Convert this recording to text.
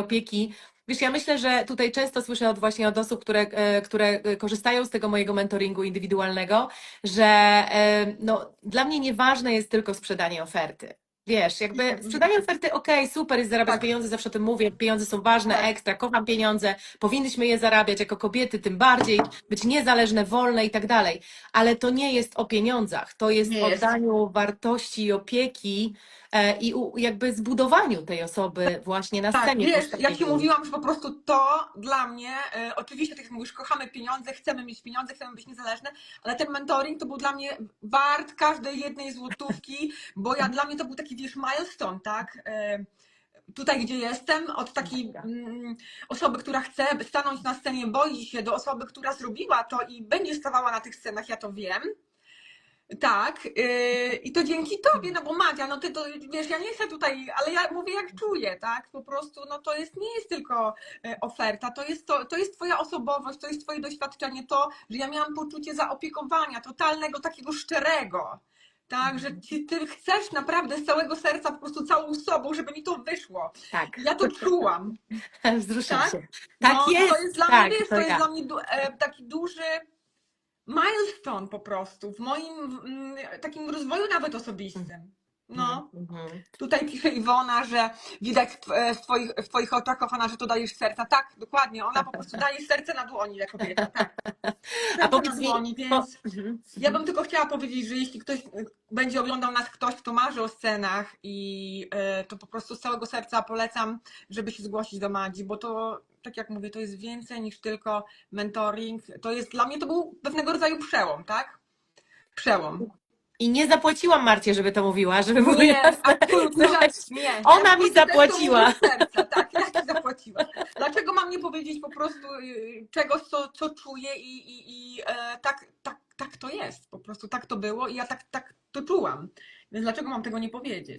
opieki. Wiesz, ja myślę, że tutaj często słyszę od właśnie od osób, które, e, które e, korzystają z tego mojego mentoringu indywidualnego, że e, no, dla mnie nieważne jest tylko sprzedanie oferty. Wiesz, jakby sprzedanie oferty, okej, super jest zarabiać Tak. pieniądze, zawsze o tym mówię, pieniądze są ważne, Tak. ekstra, kocham pieniądze, powinnyśmy je zarabiać jako kobiety, tym bardziej, być niezależne, wolne i tak dalej, ale to nie jest o pieniądzach, to jest Nie o daniu wartości i opieki e, i u, jakby zbudowaniu tej osoby właśnie na Tak, scenie. wiesz, ja. Ci mówiłam, że po prostu to dla mnie, e, oczywiście, tak jak mówisz, kochamy pieniądze, chcemy mieć pieniądze, chcemy być niezależne, ale ten mentoring to był dla mnie wart każdej jednej złotówki, bo ja dla mnie to był taki, wiesz, milestone, tak? E, Tutaj, gdzie jestem, od takiej mm, osoby, która chce stanąć na scenie, boi się, do osoby, która zrobiła to i będzie stawała na tych scenach, ja to wiem. Tak, yy, i to dzięki tobie, no bo Madzia, no ty to, wiesz, ja nie chcę tutaj, ale ja mówię jak czuję, tak, po prostu, no to jest, nie jest tylko e, oferta, to jest, to, to jest twoja osobowość, to jest twoje doświadczenie, to, że ja miałam poczucie zaopiekowania, totalnego, takiego szczerego, tak, że ci, ty chcesz naprawdę z całego serca, po prostu całą sobą, żeby mi to wyszło. Tak, Ja to czułam. wzruszam Tak? się. Tak no, jest, To jest dla tak, mnie, wiesz, to to jest ja. dla mnie e, taki duży milestone po prostu w moim mm, takim rozwoju nawet osobistym. No, Mhm. tutaj pisze Iwona, że widać w, e, w, twoich, w twoich oczach, kochana, że to dajesz serca. Tak, dokładnie, ona po prostu daje serce na dłoni, jak kobieta, tak. Serce A powiedz na mi, dłoni, po, więc mhm. ja bym tylko chciała powiedzieć, że jeśli ktoś y, będzie oglądał nas ktoś, kto marzy o scenach i y, to po prostu z całego serca polecam, żeby się zgłosić do Madzi, bo to, tak jak mówię, to jest więcej niż tylko mentoring. To jest, dla mnie to był pewnego rodzaju przełom, tak? Przełom. I nie zapłaciłam Marcie, żeby to mówiła, żeby było Nie, jasne. Słuchaj, nie. ona mi zapłaciła. serca, tak, ja ci zapłaciłam. Dlaczego mam nie powiedzieć po prostu y, czegoś, co, co czuję i, i, i e, tak, tak, tak to jest, po prostu tak to było i ja tak, tak to czułam. Więc dlaczego mam tego nie powiedzieć?